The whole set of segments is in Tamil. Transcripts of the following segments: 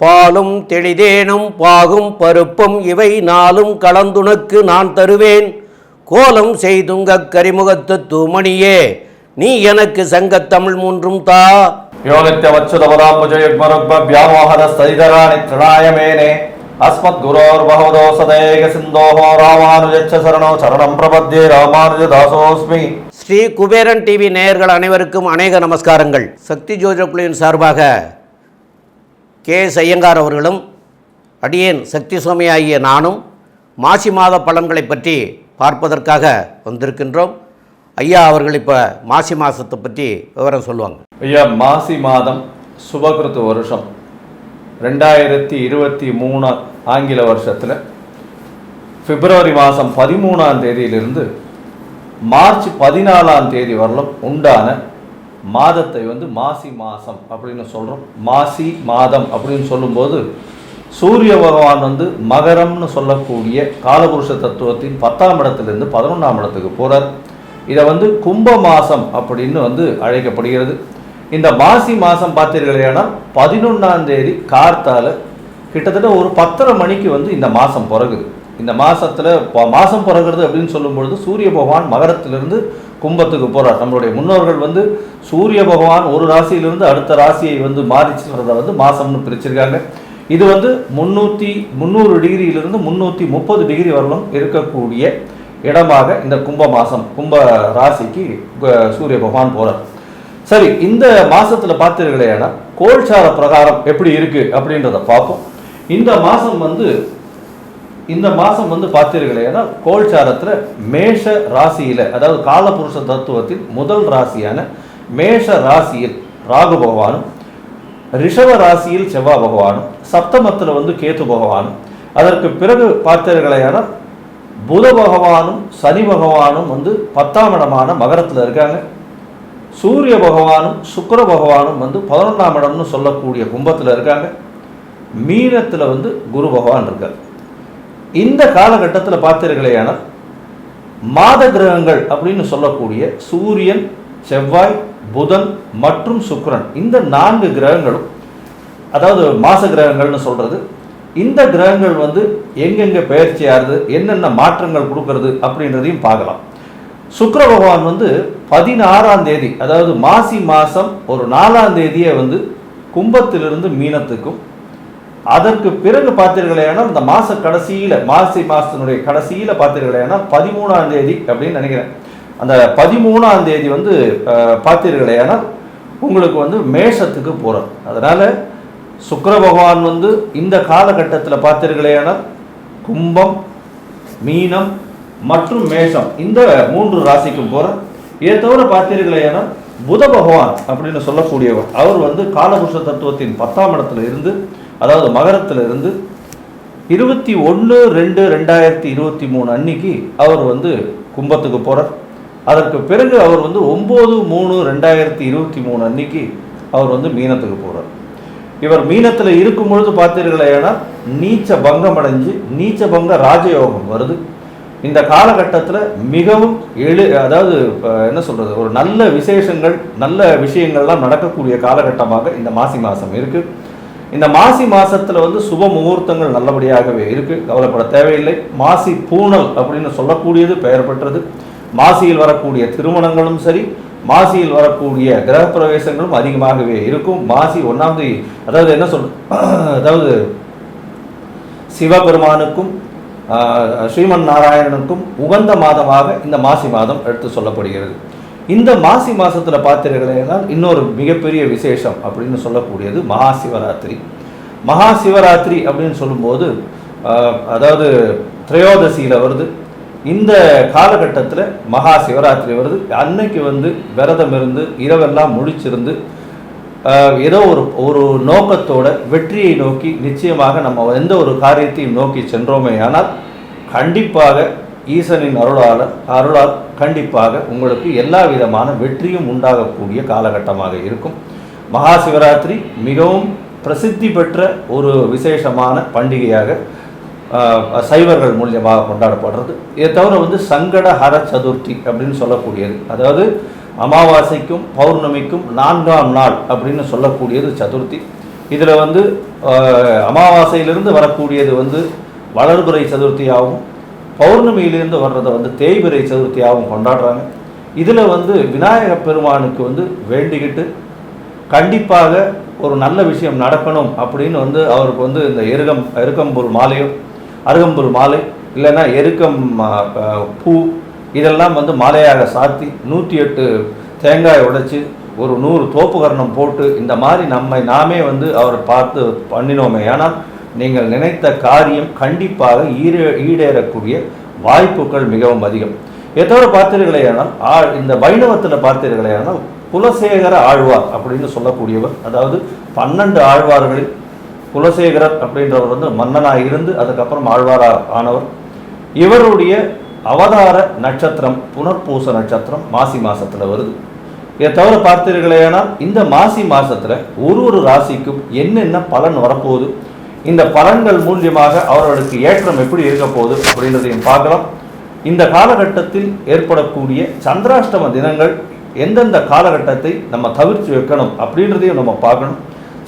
பாலும் தெளிதேனும் பாகும் பருப்பும் இவை நாளும் கலந்துனக்கு நான் தருவேன். கோலம் செய்துங்க கரிமுகத்து தூமணியே நீ எனக்கு சங்கத்தமிழ் மூன்றும் தா. யோகத்தை வச்சுதபதாம்புஜயுக்மருக்பியாமோகத சரிதராணி திரணாயமேனே அஸ்மத் குரோர் பகவதோ சதேக சிந்தோஹோ ராமானுஜச்ச சரணோ சரணம் பிரபத்யே ராமானுஜதாசோஸ்மி ஸ்ரீ குபேரன் டிவி நேயர்கள் அனைவருக்கும் அநேக நமஸ்காரங்கள். சக்தி ஜோஜக்குழுவின் சார்பாக கே. எஸ் ஐயங்கார் அவர்களும் அடியேன் சக்தி சுவாமி ஆகிய நானும் மாசி மாத பலன்களை பற்றி பார்ப்பதற்காக வந்திருக்கின்றோம். ஐயா அவர்கள் இப்போ மாசி மாதத்தை பற்றி விவரம் சொல்லுவாங்க. ஐயா மாசி மாதம் சுபகிருத்து வருஷம். ரெண்டாயிரத்தி இருபத்தி மூணு ஆங்கில வருஷத்தில் பிப்ரவரி மாதம் பதிமூணாம் தேதியிலிருந்து மார்ச் பதினாலாம் தேதி வரலும் உண்டான மாதத்தை வந்து மாசி மாதம் அப்படின்னு சொல்கிறோம் மாசி மாதம் அப்படின்னு சொல்லும்போது சூரிய பகவான் வந்து மகரம்னு சொல்லக்கூடிய காலபுருஷ தத்துவத்தின் பத்தாம் இடத்துலேருந்து பதினொன்றாம் இடத்துக்கு போகிறார் இதை வந்து கும்ப மாதம் அப்படின்னு வந்து அழைக்கப்படுகிறது. இந்த மாசி மாதம் பார்த்தீர்களேனால் பதினொன்றாம் தேதி கார்த்தால கிட்டத்தட்ட ஒரு பத்தரை மணிக்கு வந்து இந்த மாதம் பிறகுது. இந்த மாதத்தில் மாதம் பிறகுறது அப்படின்னு சொல்லும்பொழுது சூரிய பகவான் மகரத்திலிருந்து கும்பத்துக்கு போகிறார் நம்மளுடைய முன்னோர்கள் வந்து சூரிய பகவான் ஒரு ராசியிலிருந்து அடுத்த ராசியை வந்து மாறிச்சுன்றதை வந்து மாதம்னு பிரிச்சிருக்காங்க. இது வந்து முன்னூற்றி முந்நூறு டிகிரியிலிருந்து முந்நூற்றி முப்பது டிகிரி வரலும் இருக்கக்கூடிய இடமாக இந்த கும்ப மாதம் கும்ப ராசிக்கு சூரிய பகவான் போகிறார் சரி இந்த மாதத்தில் பார்த்தீர்களேனா கோல்சார பிரகாரம் எப்படி இருக்குது அப்படின்றத பார்ப்போம். இந்த மாதம் வந்து இந்த மாதம் வந்து பார்த்தீர்களேனா கோல்சாரத்தில் மேஷ ராசியில் அதாவது காலபுருஷ தத்துவத்தின் முதல் ராசியான மேஷ ராசியில் ராகு பகவானும் ரிஷப ராசியில் செவ்வாய் பகவானும் சப்தமத்தில் வந்து கேத்து பகவானும் அதற்கு பிறகு பார்த்தீர்களேனால் புத பகவானும் சனி பகவானும் வந்து பத்தாம் இடமான மகரத்தில் இருக்காங்க. சூரிய பகவானும் சுக்கர பகவானும் வந்து பதினொன்றாம் இடம்னு சொல்லக்கூடிய கும்பத்தில் இருக்காங்க. மீனத்தில் வந்து குரு பகவான் இருக்கார். இந்த காலகட்டத்தில் பார்த்தீர்களேயானால் மாத கிரகங்கள் அப்படின்னு சொல்லக்கூடிய சூரியன் செவ்வாய் புதன் மற்றும் சுக்கரன் இந்த நான்கு கிரகங்களும் அதாவது மாச கிரகங்கள்னு சொல்றது இந்த கிரகங்கள் வந்து எங்கெங்க பயிற்சி ஆகுது என்னென்ன மாற்றங்கள் கொடுக்கறது அப்படின்றதையும் பார்க்கலாம். சுக்கர பகவான் வந்து பதினாறாம் தேதி அதாவது மாசி மாசம் ஒரு நாலாம் தேதியை வந்து கும்பத்திலிருந்து மீனத்துக்கும் அதற்கு பிறகு பார்த்தீர்களேனால் இந்த மாச கடைசியில மாசி மாசத்தினுடைய கடைசியில பார்த்தீர்களேனால் பதிமூணாம் தேதி அப்படின்னு நினைக்கிறேன். அந்த பதிமூணாம் தேதி வந்து அஹ், பார்த்தீர்களேனால் உங்களுக்கு வந்து மேஷத்துக்கு போறார். அதனால சுக்கர பகவான் வந்து இந்த காலகட்டத்தில் பார்த்தீர்களேனால் கும்பம் மீனம் மற்றும் மேஷம் இந்த மூன்று ராசிக்கும் போற இதை தவிர பார்த்தீர்களேனால் புத பகவான் அப்படின்னு சொல்லக்கூடியவர் அவர் வந்து காலபுருஷ தத்துவத்தின் பத்தாம் இடத்துல இருந்து அதாவது மகரத்திலிருந்து இருபத்தி ஒன்று ரெண்டு ரெண்டாயிரத்தி இருபத்தி மூணு அன்னைக்கு அவர் வந்து கும்பத்துக்கு போகிறார் அதற்கு பிறகு அவர் வந்து ஒம்பது மூணு ரெண்டாயிரத்தி இருபத்தி மூணு அன்னைக்கு அவர் வந்து மீனத்துக்கு போகிறார் இவர் மீனத்தில் இருக்கும் பொழுது பார்த்தீர்களேனா நீச்ச பங்கம் அடைஞ்சு நீச்ச பங்க ராஜயோகம் வருது. இந்த காலகட்டத்தில் மிகவும் எழு அதாவது என்ன சொல்கிறது ஒரு நல்ல விசேஷங்கள் நல்ல விஷயங்கள்லாம் நடக்கக்கூடிய காலகட்டமாக இந்த மாசி மாதம் இருக்குது இந்த மாசி மாசத்துல வந்து சுப முகூர்த்தங்கள் நல்லபடியாகவே இருக்கு. கவலைப்பட தேவையில்லை. மாசி பூணல் அப்படின்னு சொல்லக்கூடியது பெயர் பெற்றது. மாசியில் வரக்கூடிய திருமணங்களும் சரி மாசியில் வரக்கூடிய கிரகப்பிரவேசங்களும் அதிகமாகவே இருக்கும். மாசி ஒன்றாம் தேதி அதாவது என்ன சொல் அதாவது சிவபெருமானுக்கும் ஸ்ரீமன் நாராயணனுக்கும் உகந்த மாதமாக இந்த மாசி மாதம் எடுத்து சொல்லப்படுகிறது. இந்த மாசி மாதத்தில் பார்த்தீர்களேனால் இன்னொரு மிகப்பெரிய விசேஷம் அப்படின்னு சொல்லக்கூடியது மகா சிவராத்திரி மகா சிவராத்திரி அப்படின்னு சொல்லும்போது அதாவது திரையோதசியில் வருது. இந்த காலகட்டத்தில் மகா சிவராத்திரி வருது. அன்னைக்கு வந்து விரதம் இருந்து இரவெல்லாம் முழிச்சிருந்து ஏதோ ஒரு ஒரு நோக்கத்தோட வெற்றியை நோக்கி நிச்சயமாக நம்ம எந்த ஒரு காரியத்தையும் நோக்கி சென்றோமே ஆனால் கண்டிப்பாக ஈசனின் அருளால் அருளால் கண்டிப்பாக உங்களுக்கு எல்லா விதமான வெற்றியும் உண்டாகக்கூடிய காலகட்டமாக இருக்கும். மகா சிவராத்திரி மிகவும் பிரசித்தி பெற்ற ஒரு விசேஷமான பண்டிகையாக சைவர்கள் மூலியமாக கொண்டாடப்படுறது. இதை தவிர வந்து சங்கட ஹர சதுர்த்தி அப்படின்னு சொல்லக்கூடியது. அதாவது அமாவாசைக்கும் பௌர்ணமிக்கும் நான்காம் நாள் அப்படின்னு சொல்லக்கூடியது சதுர்த்தி. இதில் வந்து அமாவாசையிலிருந்து வரக்கூடியது வந்து வளர்புரை சதுர்த்தியாகவும் பௌர்ணமியிலேருந்து வர்றதை வந்து தேய்பிரை சதுர்த்தியாகவும் கொண்டாடுறாங்க. இதில் வந்து விநாயக பெருமானுக்கு வந்து வேண்டிக்கிட்டு கண்டிப்பாக ஒரு நல்ல விஷயம் நடக்கணும் அப்படின்னு வந்து அவருக்கு வந்து இந்த எருகம் எருக்கம்புல் மாலையோ அருகம்புல் மாலை இல்லைன்னா எருக்கம் பூ இதெல்லாம் வந்து மாலையாக சாத்தி நூற்றி எட்டு தேங்காய் உடைச்சி ஒரு நூறு தோப்புகரணம் போட்டு இந்த மாதிரி நம்மை நாமே வந்து அவரை பார்த்து பண்ணினோமே. ஆனால் நீங்கள் நினைத்த காரியம் கண்டிப்பாக ஈரே ஈடேறக்கூடிய வாய்ப்புகள் மிகவும் அதிகம். எதோட பார்த்தீர்களேயானால் ஆ இந்த வைணவத்தில் பார்த்தீர்களேயானால் குலசேகர ஆழ்வார் அப்படின்னு சொல்லக்கூடியவர் அதாவது பன்னெண்டு ஆழ்வார்களில் குலசேகரர் அப்படின்றவர் வந்து மன்னனாக இருந்து அதுக்கப்புறம் ஆழ்வாரா ஆனவர். இவருடைய அவதார நட்சத்திரம் புனர்பூச நட்சத்திரம் மாசி மாசத்துல வருது. இதை தவிர பார்த்தீர்களேனால் இந்த மாசி மாசத்துல ஒரு ஒரு ராசிக்கும் என்னென்ன பலன் வரப்போகுது? இந்த பலன்கள் மூலியமாக அவர்களுக்கு ஏற்றம் எப்படி இருக்க போகுது அப்படின்றதையும் பார்க்கலாம். இந்த காலகட்டத்தில் ஏற்படக்கூடிய சந்திராஷ்டம தினங்கள் எந்தெந்த காலகட்டத்தை நம்ம தவிர்த்து வைக்கணும் அப்படின்றதையும் நம்ம பார்க்கணும்.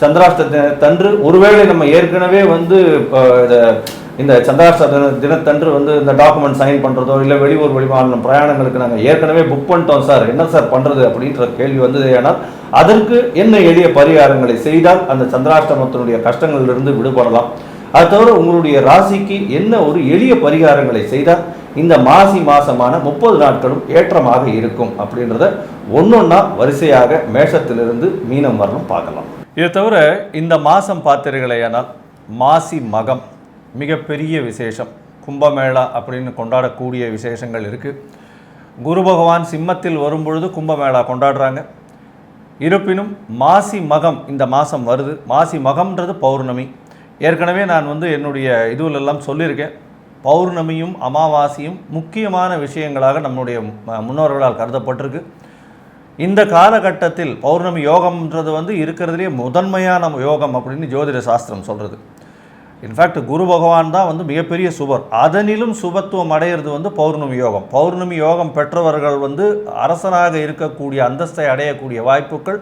சந்திராஷ்ட தினத்தன்று ஒருவேளை நம்ம ஏற்கனவே வந்து அஹ், இந்த சந்திராஷ்ட தினத்தன்று வந்து இந்த டாக்குமெண்ட் சைன் பண்ணுறதோ இல்லை வெளியூர் வெளிமாநிலம் பிரயாணங்களுக்கு நாங்கள் ஏற்கனவே புக் பண்ணிட்டோம் சார். என்ன சார் பண்ணுறது அப்படின்ற கேள்வி வந்தது ஏனால் அதற்கு என்ன எளிய பரிகாரங்களை செய்தால் அந்த சந்திராஷ்டமத்தினுடைய கஷ்டங்களிலிருந்து விடுபடலாம். அது தவிர உங்களுடைய ராசிக்கு என்ன ஒரு எளிய பரிகாரங்களை செய்தால் இந்த மாசி மாசமான முப்பது நாட்களும் ஏற்றமாக இருக்கும் அப்படின்றத ஒன்னொன்னா வரிசையாக மேஷத்திலிருந்து மீனம் வரணும் பார்க்கலாம். இதை தவிர இந்த மாதம் பார்த்தீர்களேயானால் மாசி மகம் மிகப்பெரிய விசேஷம். கும்பமேளா அப்படின்னு கொண்டாடக்கூடிய விசேஷங்கள் இருக்குது குரு பகவான் சிம்மத்தில் வரும்பொழுது கும்பமேளா கொண்டாடுறாங்க. இருப்பினும் மாசி மகம் இந்த மாதம் வருது. மாசி மகம்ன்றது பௌர்ணமி. ஏற்கனவே நான் வந்து என்னுடைய இதுவிலெல்லாம் சொல்லியிருக்கேன். பௌர்ணமியும் அமாவாசையும் முக்கியமான விஷயங்களாக நம்முடைய ம- முன்னோர்களால் கருதப்பட்டிருக்கு. இந்த காலகட்டத்தில் பௌர்ணமி யோகம்ன்றது வந்து இருக்கிறதுலே முதன்மையான யோகம் அப்படின்னு ஜோதிட சாஸ்திரம் சொல்கிறது இன்ஃபேக்ட் குரு பகவான் தான் வந்து மிகப்பெரிய சுபர். அதனிலும் சுபத்துவம் அடையிறது வந்து பௌர்ணமி யோகம். பௌர்ணமி யோகம் பெற்றவர்கள் வந்து அரசனாக இருக்கக்கூடிய அந்தஸ்தை அடையக்கூடிய வாய்ப்புகள்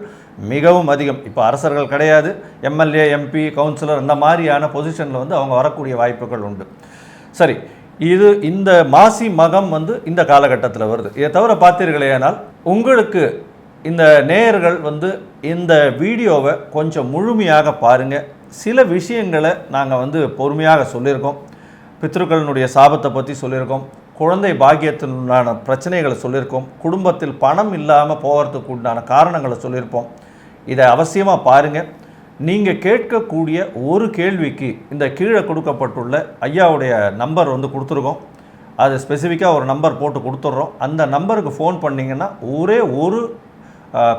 மிகவும் அதிகம். இப்போ அரசர்கள் கிடையாது. எம்எல்ஏ எம்பி கவுன்சிலர் இந்த மாதிரியான பொசிஷனில் வந்து அவங்க வரக்கூடிய வாய்ப்புகள் உண்டு. சரி இது இந்த மாசி மகம் வந்து இந்த காலகட்டத்தில் வருது. இதை தவிர பார்த்தீர்களேனால் உங்களுக்கு இந்த நேயர்கள் வந்து இந்த வீடியோவை கொஞ்சம் முழுமையாக பாருங்கள் சில விஷயங்களை நாங்கள் வந்து பொறுமையாக சொல்லியிருக்கோம். பித்ருக்களினுடைய சாபத்தை பற்றி சொல்லியிருக்கோம். குழந்தை பாக்கியத்தினுண்டான பிரச்சனைகளை சொல்லியிருக்கோம். குடும்பத்தில் பணம் இல்லாமல் போகிறதுக்கு உண்டான காரணங்களை சொல்லியிருப்போம். இதை அவசியமாக பாருங்கள் நீங்கள் கேட்கக்கூடிய ஒரு கேள்விக்கு இந்த கீழே கொடுக்கப்பட்டுள்ள ஐயாவுடைய நம்பர் வந்து கொடுத்துருக்கோம். அது ஸ்பெசிஃபிக்காக ஒரு நம்பர் போட்டு கொடுத்துட்றோம். அந்த நம்பருக்கு ஃபோன் பண்ணிங்கன்னா ஒரே ஒரு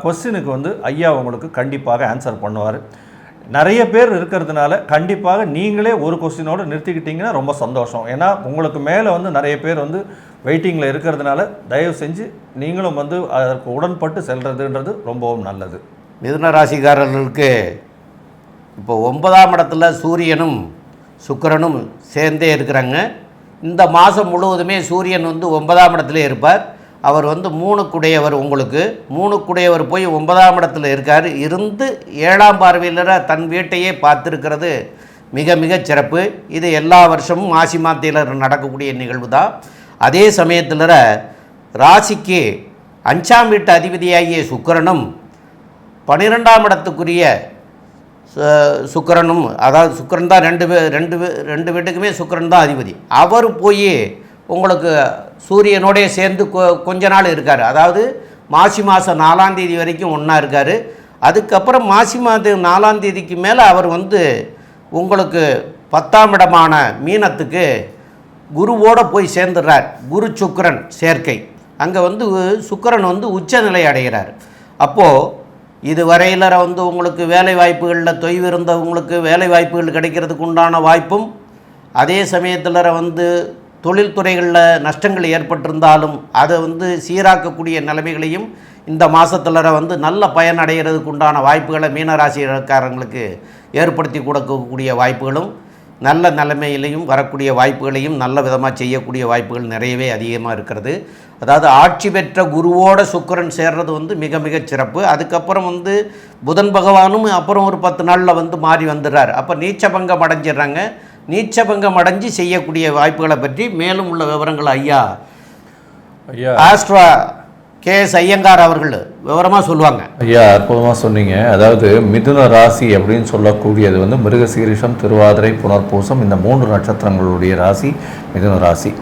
கொஸ்டினுக்கு வந்து ஐயா உங்களுக்கு கண்டிப்பாக ஆன்சர் பண்ணுவார். நிறைய பேர் இருக்கிறதுனால கண்டிப்பாக நீங்களே ஒரு கொஸ்டினோடு நிறுத்திக்கிட்டிங்கன்னா ரொம்ப சந்தோஷம். ஏன்னா உங்களுக்கு மேலே வந்து நிறைய பேர் வந்து வெயிட்டிங்கில் இருக்கிறதுனால தயவு செஞ்சு நீங்களும் வந்து அதற்கு உடன்பட்டு செல்கிறதுன்றது ரொம்பவும் நல்லது. மிதுன ராசிக்காரர்களுக்கு இப்போ ஒன்பதாம் இடத்துல சூரியனும் சுக்கிரனும் சேர்ந்தே இருக்கிறாங்க. இந்த மாதம் முழுவதுமே சூரியன் வந்து ஒன்பதாம் இடத்துல இருப்பார். அவர் வந்து மூணுக்குடையவர் உங்களுக்கு. மூணுக்குடையவர் போய் ஒன்பதாம் இடத்துல இருக்கார். இருந்து ஏழாம் பார்வையிலர தன் வீட்டையே பார்த்துருக்கிறது. மிக மிக சிறப்பு. இது எல்லா வருஷமும் மாசி மாத்தியில் நடக்கக்கூடிய நிகழ்வு தான் அதே சமயத்தில் ராசிக்கு அஞ்சாம் வீட்டு அதிபதியாகிய சுக்கரனும் பன்னிரெண்டாம் இடத்துக்குரிய சுக்கரனும் அதாவது சுக்கரன் தான் ரெண்டு பே ரெண்டு ரெண்டு வீட்டுக்குமே சுக்கரன் தான் அதிபதி. அவர் போய் உங்களுக்கு சூரியனோடைய சேர்ந்து கொ- கொஞ்ச நாள் இருக்கார். அதாவது மாசி மாதம் நாலாம் தேதி வரைக்கும் ஒன்றா இருக்கார். அதுக்கப்புறம் மாசி மாதம் நாலாம் தேதிக்கு மேலே அவர் வந்து உங்களுக்கு பத்தாம் இடமான மீனத்துக்கு குருவோடு போய் சேர்ந்துடுறார். குரு சுக்கரன் சேர்க்கை. அங்கே வந்து சுக்கரன் வந்து உச்சநிலை அடைகிறார். அப்போது இது வரையில் வந்து உங்களுக்கு வேலை வாய்ப்புகளில் தொய்வு இருந்தவங்களுக்கு வேலை வாய்ப்புகள் கிடைக்கிறதுக்கு உண்டான வாய்ப்பும் அதே சமயத்தில் வந்து தொழில்துறைகளில் நஷ்டங்கள் ஏற்பட்டிருந்தாலும் அதை வந்து சீராக்கக்கூடிய நிலைமைகளையும் இந்த மாதத்தில் வந்து நல்ல பயன் அடைகிறதுக்கு உண்டான வாய்ப்புகளை மீனராசிக்காரங்களுக்கு ஏற்படுத்தி கொடுக்கக்கூடிய வாய்ப்புகளும் நல்ல நிலைமையிலையும் வரக்கூடிய வாய்ப்புகளையும் நல்ல விதமாக செய்யக்கூடிய வாய்ப்புகள் நிறையவே அதிகமாக இருக்கிறது. அதாவது ஆட்சி பெற்ற குருவோட சுக்கிரன் சேர்றது வந்து மிக மிக சிறப்பு. அதுக்கப்புறம் வந்து புதன் பகவானும் அப்புறம் ஒரு பத்து நாளில் வந்து மாறி வந்துடுறார். அப்போ நீச்சபங்கம் அடைஞ்சிடுறாங்க. நீச்சபங்கம் அடைஞ்சு செய்யக்கூடிய வாய்ப்புகளை பற்றி மேலும் உள்ள விவரங்கள் ஐயா. ஐயா. ஆஸ்ட்ரா கே எஸ் ஐயங்கார் அவர்கள் விவரமாக சொல்லுவாங்க. ஐயா அற்புதமாக சொன்னீங்க. அதாவது மிதுன ராசி அப்படின்னு சொல்லக்கூடியது வந்து மிருகசீரிஷம் திருவாதிரை புனர்பூசம் இந்த மூன்று நட்சத்திரங்களுடைய ராசி மிதுன ராசி.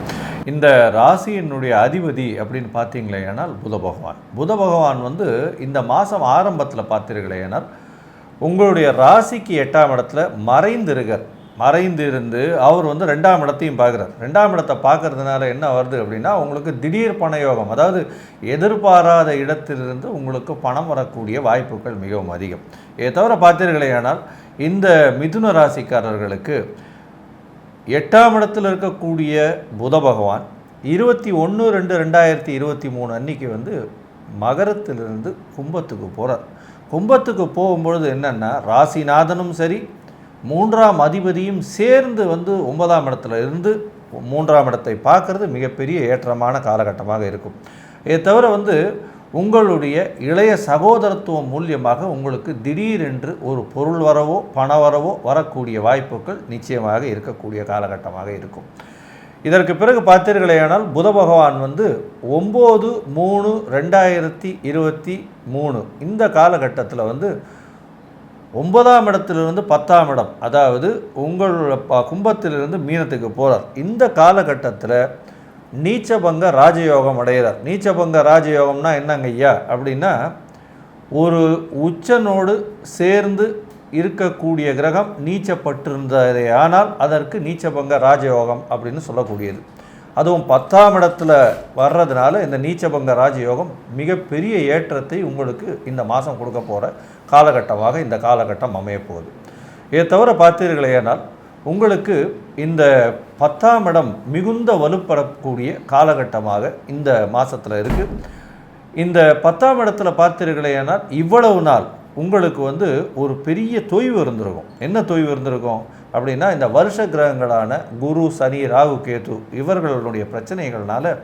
இந்த ராசியினுடைய அதிபதி அப்படின்னு பார்த்தீங்களேனால் புத பகவான். புத பகவான் வந்து இந்த மாதம் ஆரம்பத்தில் பார்த்தீர்களேனால் உங்களுடைய ராசிக்கு எட்டாம் இடத்துல மறைந்திருக்கார். மறைந்து இருந்து அவர் வந்து ரெண்டாம் இடத்தையும் பார்க்குறார். ரெண்டாம் இடத்தை பார்க்கறதுனால என்ன வருது அப்படின்னா உங்களுக்கு திடீர் பணயோகம் அதாவது எதிர்பாராத இடத்திலிருந்து உங்களுக்கு பணம் வரக்கூடிய வாய்ப்புகள் மிகவும் அதிகம். இதை தவிர பார்த்தீர்களேயானால் இந்த மிதுன ராசிக்காரர்களுக்கு எட்டாம் இடத்தில் இருக்கக்கூடிய புத பகவான் இருபத்தி ஒன்று ரெண்டு ரெண்டாயிரத்தி இருபத்தி மூணு அன்னைக்கு வந்து மகரத்திலிருந்து கும்பத்துக்கு போகிறார் கும்பத்துக்கு போகும்பொழுது என்னென்னா ராசிநாதனும் சரி மூன்றாம் அதிபதியும் சேர்ந்து வந்து ஒன்பதாம் இடத்துல இருந்து மூன்றாம் இடத்தை பார்க்கறது மிகப்பெரிய ஏற்றமான காலகட்டமாக இருக்கும். இதை தவிர வந்து உங்களுடைய இளைய சகோதரத்துவம் மூலியமாக உங்களுக்கு திடீரென்று ஒரு பொருள் வரவோ பண வரவோ வரக்கூடிய வாய்ப்புகள் நிச்சயமாக இருக்கக்கூடிய காலகட்டமாக இருக்கும். இதற்கு பிறகு பார்த்தீர்களேயானால் புத பகவான் வந்து ஒம்பது மூணு ரெண்டாயிரத்தி இருபத்தி மூணு இந்த காலகட்டத்தில் வந்து ஒன்பதாம் இடத்திலிருந்து பத்தாம் இடம் அதாவது உங்களோட ப- கும்பத்திலிருந்து மீனத்துக்கு போகிறார் இந்த காலகட்டத்தில் நீச்சபங்க ராஜயோகம் அடைகிறார். நீச்சபங்க ராஜயோகம்னா என்னங்க ஐயா? அப்படின்னா ஒரு உச்சனோடு சேர்ந்து இருக்கக்கூடிய கிரகம் நீச்சப்பட்டிருந்ததே ஆனால் அதற்கு நீச்சபங்க ராஜயோகம் அப்படின்னு சொல்லக்கூடியது. அதுவும் பத்தாம் இடத்துல வர்றதுனால இந்த நீச்சபங்க ராஜயோகம் மிகப்பெரிய ஏற்றத்தை உங்களுக்கு இந்த மாதம் கொடுக்க போகிற காலகட்டமாக இந்த காலகட்டம் அமையப்போகுது. இதை தவிர பார்த்தீர்களேனால் உங்களுக்கு இந்த பத்தாம் இடம் மிகுந்த வலுப்படக்கூடிய காலகட்டமாக இந்த மாதத்தில் இருக்குது இந்த பத்தாம் இடத்துல பார்த்தீர்களேனால் இவ்வளவு நாள் உங்களுக்கு வந்து ஒரு பெரிய தொய்வு இருந்திருக்கும். என்ன தொய்வு இருந்திருக்கும்? அப்படின்னா இந்த வருஷ கிரகங்களான குரு சனி ராகு கேது இவர்களுடைய பிரச்சனைகள்னால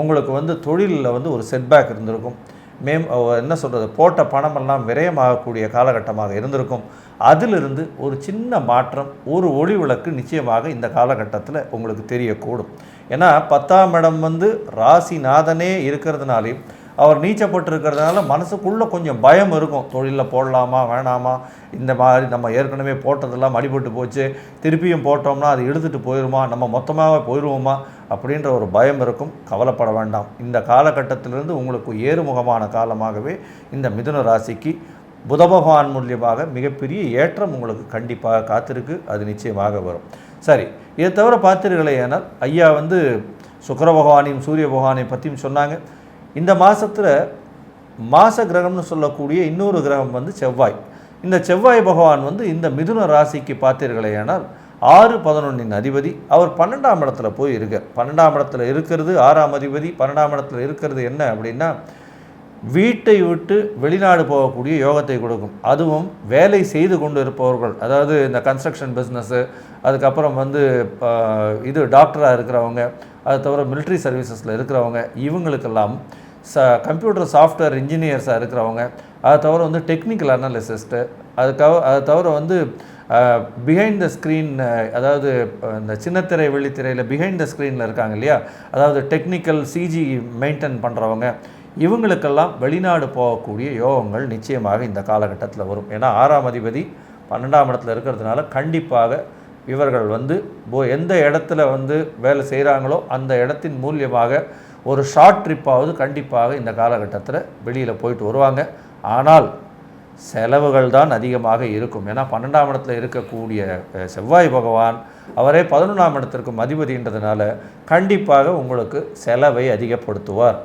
உங்களுக்கு வந்து தொழிலில் வந்து ஒரு செட்பேக் இருந்திருக்கும். மேம் என்ன சொல்கிறது போட்ட பணமெல்லாம் விரயமாகக்கூடிய காலகட்டமாக இருந்திருக்கும். அதிலிருந்து ஒரு சின்ன மாற்றம் ஒரு ஒளி விளக்கு நிச்சயமாக இந்த காலகட்டத்தில் உங்களுக்கு தெரியக்கூடும். ஏன்னா பத்தாம் இடம் வந்து ராசிநாதனே இருக்கிறதுனாலையும் அவர் நீச்சப்பட்டிருக்கிறதுனால மனசுக்குள்ளே கொஞ்சம் பயம் இருக்கும். தொழிலில் போடலாமா வேணாமா? இந்த மாதிரி நம்ம ஏற்கனவே போட்டதெல்லாம் அடிபட்டு போச்சு. திருப்பியும் போட்டோம்னா அது எடுத்துகிட்டு போயிடுமா நம்ம மொத்தமாக போயிடுவோமா அப்படின்ற ஒரு பயம் இருக்கும். கவலைப்பட வேண்டாம். இந்த காலகட்டத்திலிருந்து உங்களுக்கு ஏறுமுகமான காலமாகவே இந்த மிதுன ராசிக்கு புத பகவான் மூலியமாக மிகப்பெரிய ஏற்றம் உங்களுக்கு கண்டிப்பாக காத்திருக்கு. அது நிச்சயமாக வரும். சரி இதை தவிர பார்த்தீர்களே ஏனால் ஐயா வந்து சுக்கர பகவானையும் சூரிய பகவானையும் பற்றியும் சொன்னாங்க. இந்த மாதத்தில் மாச கிரகம்னு சொல்லக்கூடிய இன்னொரு கிரகம் வந்து செவ்வாய். இந்த செவ்வாய் பகவான் வந்து இந்த மிதுன ராசிக்கு பார்த்தீர்களேயானால் ஆறு பதினொன்றின் அதிபதி. அவர் பன்னெண்டாம் இடத்துல போய் இருக்கார் பன்னெண்டாம் இடத்துல இருக்கிறது ஆறாம் அதிபதி. பன்னெண்டாம் இடத்துல இருக்கிறது என்ன அப்படின்னா வீட்டை விட்டு வெளிநாடு போகக்கூடிய யோகத்தை கொடுக்கும். அதுவும் வேலை செய்து கொண்டு இருப்பவர்கள் அதாவது இந்த கன்ஸ்ட்ரக்ஷன் பிஸ்னஸ்ஸு அதுக்கப்புறம் வந்து இது டாக்டராக இருக்கிறவங்க அது தவிர மிலிட்ரி சர்வீசஸில் இருக்கிறவங்க இவங்களுக்கெல்லாம் ச கம்ப்யூட்டர் சாஃப்ட்வேர் இன்ஜினியர்ஸாக இருக்கிறவங்க அதை தவிர வந்து டெக்னிக்கல் அனாலிசிஸ்ட்டு அதுக்காக அதை தவிர வந்து பிஹைண்ட் த ஸ்க்ரீன் அதாவது இந்த சின்னத்திரை வெள்ளித்திரையில் பிஹைண்ட் த ஸ்க்ரீனில் இருக்காங்க இல்லையா? அதாவது டெக்னிக்கல் சிஜி மெயின்டைன் பண்ணுறவங்க இவங்களுக்கெல்லாம் வெளிநாடு போகக்கூடிய யோகங்கள் நிச்சயமாக இந்த காலகட்டத்தில் வரும். ஏன்னா ஆறாம் அதிபதி பன்னெண்டாம் இடத்துல இருக்கிறதுனால கண்டிப்பாக இவர்கள் வந்து போ- எந்த இடத்துல வந்து வேலை செய்கிறாங்களோ அந்த இடத்தின் மூலியமாக ஒரு ஷார்ட் ட்ரிப்பாவது கண்டிப்பாக இந்த காலகட்டத்தில் வெளியில் போயிட்டு வருவாங்க. ஆனால் செலவுகள் தான் அதிகமாக இருக்கும். ஏன்னா பன்னெண்டாம் இடத்துல இருக்கக்கூடிய செவ்வாய் பகவான் அவரே பதினொன்றாம் இடத்திற்கும் அதிபதின்றதுனால கண்டிப்பாக உங்களுக்கு செலவை அதிகப்படுத்துவார்.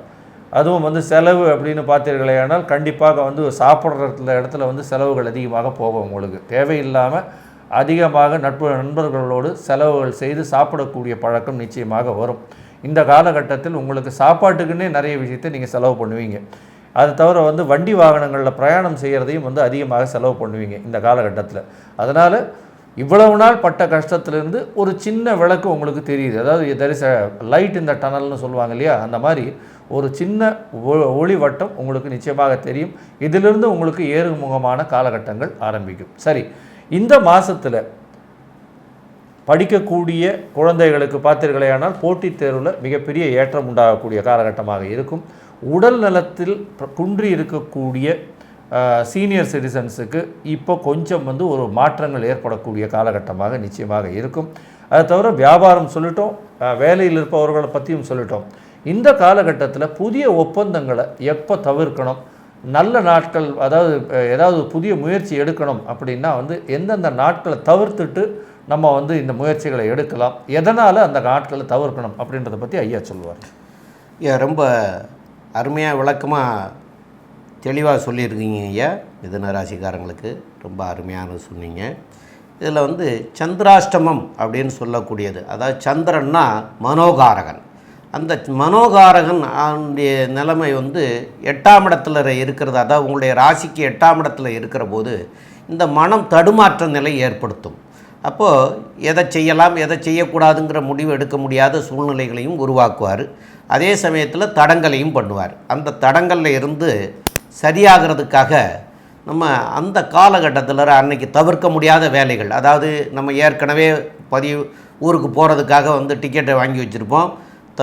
அதுவும் வந்து செலவு அப்படின்னு பார்த்தீர்களே ஆனால் கண்டிப்பாக வந்து சாப்பிட்ற இடத்துல வந்து செலவுகள் அதிகமாக போகும் உங்களுக்கு. தேவையில்லாமல் அதிகமாக நட்பு நண்பர்களோடு செலவுகள் செய்து சாப்பிடக்கூடிய பழக்கம் நிச்சயமாக வரும். இந்த காலகட்டத்தில் உங்களுக்கு சாப்பாட்டுக்குன்னே நிறைய விஷயத்தை நீங்கள் செலவு பண்ணுவீங்க. அது தவிர வந்து வண்டி வாகனங்களில் பிரயாணம் செய்கிறதையும் வந்து அதிகமாக செலவு பண்ணுவீங்க இந்த காலகட்டத்தில். அதனால் இவ்வளவு நாள் பட்ட கஷ்டத்துலேருந்து ஒரு சின்ன விளக்கு உங்களுக்கு தெரியுது. அதாவது தெர் இஸ் அ லைட் இந்த டனல்னு சொல்லுவாங்க இல்லையா? அந்த மாதிரி ஒரு சின்ன ஒ- ஒளி வட்டம் உங்களுக்கு நிச்சயமாக தெரியும். இதிலிருந்து உங்களுக்கு ஏறுமுகமான காலகட்டங்கள் ஆரம்பிக்கும். சரி. இந்த மாதத்தில் படிக்கக்கூடிய குழந்தைகளுக்கு பார்த்தீர்களேயானால் போட்டித் தேர்வில் மிகப்பெரிய ஏற்றம் உண்டாகக்கூடிய காலகட்டமாக இருக்கும். உடல் நலத்தில் குன்றி இருக்கக்கூடிய சீனியர் சிட்டிசன்ஸுக்கு இப்போ கொஞ்சம் வந்து ஒரு மாற்றங்கள் ஏற்படக்கூடிய காலகட்டமாக நிச்சயமாக இருக்கும். அதை தவிர வியாபாரம் சொல்லிட்டோம் வேலையில் இருப்பவர்களை பற்றியும் சொல்லிட்டோம். இந்த காலகட்டத்தில் புதிய ஒப்பந்தங்களை எப்போ தவிர்க்கணும்? நல்ல நாட்கள் அதாவது ஏதாவது புதிய முயற்சி எடுக்கணும் அப்படின்னா வந்து எந்தெந்த நாட்களை தவிர்த்துட்டு நம்ம வந்து இந்த முயற்சிகளை எடுக்கலாம். எதனால் அந்த நாட்களை தவிர்க்கணும் அப்படின்றத பற்றி ஐயா சொல்லுவார். ஐயா ரொம்ப அருமையாக விளக்கமாக தெளிவாக சொல்லியிருக்கீங்க ஐயா. மிதன ராசிக்காரங்களுக்கு ரொம்ப அருமையான சொன்னீங்க. இதில் வந்து சந்திராஷ்டமம் அப்படின்னு சொல்லக்கூடியது. அதாவது சந்திரன்னா மனோகாரகன். அந்த மனோகாரகன் அவனுடைய நிலைமை வந்து எட்டாம் இடத்துல இருக்கிறது அதாவது உங்களுடைய ராசிக்கு எட்டாம் இடத்துல இருக்கிற போது இந்த மனம் தடுமாற்ற நிலை ஏற்படுத்தும். அப்போது எதை செய்யலாம் எதை செய்யக்கூடாதுங்கிற முடிவு எடுக்க முடியாத சூழ்நிலைகளையும் உருவாக்குவார். அதே சமயத்தில் தடங்கலையும் பண்ணுவார். அந்த தடங்களில் இருந்து சரியாகிறதுக்காக நம்ம அந்த காலகட்டத்தில் அன்னைக்கு தவிர்க்க முடியாத வேலைகள் அதாவது நம்ம ஏற்கனவே பதிவு ஊருக்கு போகிறதுக்காக வந்து டிக்கெட்டை வாங்கி வச்சுருப்போம்.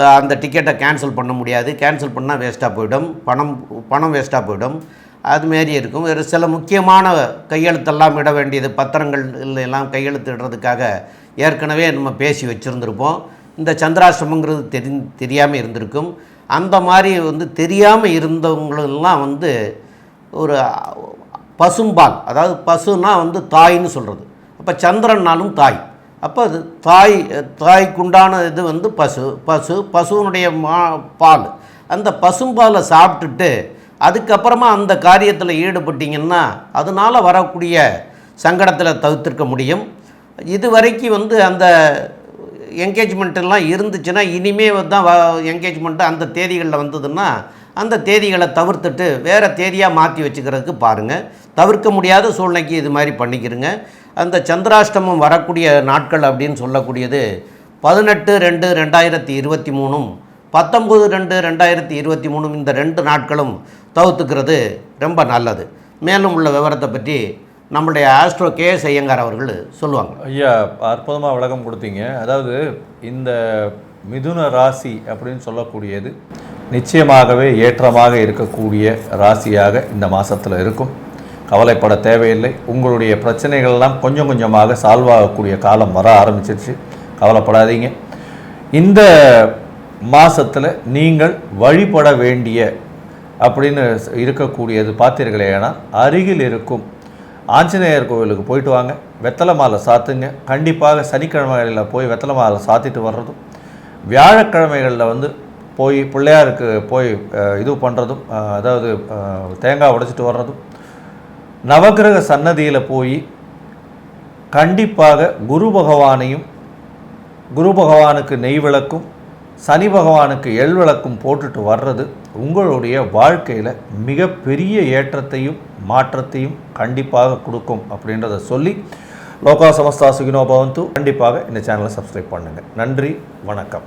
அந்த டிக்கெட்டை கேன்சல் பண்ண முடியாது. கேன்சல் பண்ணால் வேஸ்ட்டாக போயிடும். பணம் பணம் வேஸ்ட்டாக போயிடும். அதுமாரி இருக்கும். ஒரு சில முக்கியமான கையெழுத்தெல்லாம் இட வேண்டியது பத்திரங்கள் எல்லாம் கையெழுத்திடுறதுக்காக ஏற்கனவே நம்ம பேசி வச்சுருந்துருப்போம். இந்த சந்திராசிரமங்கிறது தெரி தெரியாமல் இருந்திருக்கும். அந்த மாதிரி வந்து தெரியாமல் இருந்தவங்களெல்லாம் வந்து ஒரு பசும்பால் அதாவது பசுனா வந்து தாய்ன்னு சொல்கிறது அப்போ சந்திரன்னாலும் தாய். அப்போ அது தாய் தாய்க்குண்டான இது வந்து பசு. பசு பசுவினுடைய மா பால். அந்த பசும்பாலை சாப்பிட்டுட்டு அதுக்கப்புறமா அந்த காரியத்தில் ஈடுபட்டிங்கன்னா அதனால் வரக்கூடிய சங்கடத்தில் தவிர்த்திருக்க முடியும். இது வரைக்கும் வந்து அந்த என்கேஜ்மெண்ட்டெல்லாம் இருந்துச்சுன்னா இனிமே தான் என்கேஜ்மெண்ட்டு அந்த தேதிகளில் வந்ததுன்னா அந்த தேதிகளை தவிர்த்துட்டு வேறு தேதியாக மாற்றி வச்சுக்கிறதுக்கு பாருங்கள் தவிர்க்க முடியாத சூழ்நிலைக்கு இது மாதிரி பண்ணிக்கிறங்க அந்த சந்திராஷ்டமம் வரக்கூடிய நாட்கள் அப்படின்னு சொல்லக்கூடியது பதினெட்டு ரெண்டு ரெண்டாயிரத்தி இருபத்தி மூணும் பத்தொம்பது ரெண்டு ரெண்டாயிரத்தி இருபத்தி மூணும் இந்த ரெண்டு நாட்களும் தவிர்த்துக்கிறது ரொம்ப நல்லது. மேலும் உள்ள விவரத்தை பற்றி நம்முடைய ஆஸ்ட்ரோ கே எஸ் ஐயங்கார் அவர்கள் சொல்லுவாங்க. ஐயா அற்புதமாக விளக்கம் கொடுத்தீங்க. அதாவது இந்த மிதுன ராசி அப்படின்னு சொல்லக்கூடியது நிச்சயமாகவே ஏற்றமாக இருக்கக்கூடிய ராசியாக இந்த மாதத்தில் இருக்கும். கவலைப்பட தேவையில்லை. உங்களுடைய பிரச்சனைகள்லாம் கொஞ்சம் கொஞ்சமாக சால்வ் ஆகக்கூடிய காலம் வர ஆரம்பிச்சிருச்சு. கவலைப்படாதீங்க. இந்த மாதத்தில் நீங்கள் வழிபட வேண்டிய அப்படின்னு இருக்கக்கூடியது பார்த்தீர்களே ஏன்னா அருகில் இருக்கும் ஆஞ்சநேயர் கோவிலுக்கு போயிட்டு வாங்க. வெத்தலை மாலை சாத்துங்க. கண்டிப்பாக சனிக்கிழமைகளில் போய் வெத்தலை மாலை சாத்திட்டு வர்றதும் வியாழக்கிழமைகளில் வந்து போய் பிள்ளையாருக்கு போய் இது பண்ணுறதும் அதாவது தேங்காய் உடைச்சிட்டு வர்றதும் நவக்கிரக சன்னதியில் போய் கண்டிப்பாக குரு பகவானையும் குரு பகவானுக்கு நெய் விளக்கும் சனி பகவானுக்கு எள் விளக்கும் போட்டுட்டு வர்றது உங்களுடைய வாழ்க்கையில் மிகப்பெரிய ஏற்றத்தையும் மாற்றத்தையும் கண்டிப்பாக கொடுக்கும் அப்படின்றத சொல்லி லோகா சமஸ்தா சுகினோ பவந்து. கண்டிப்பாக இந்த சேனலை சப்ஸ்கிரைப் பண்ணுங்கள் நன்றி வணக்கம்.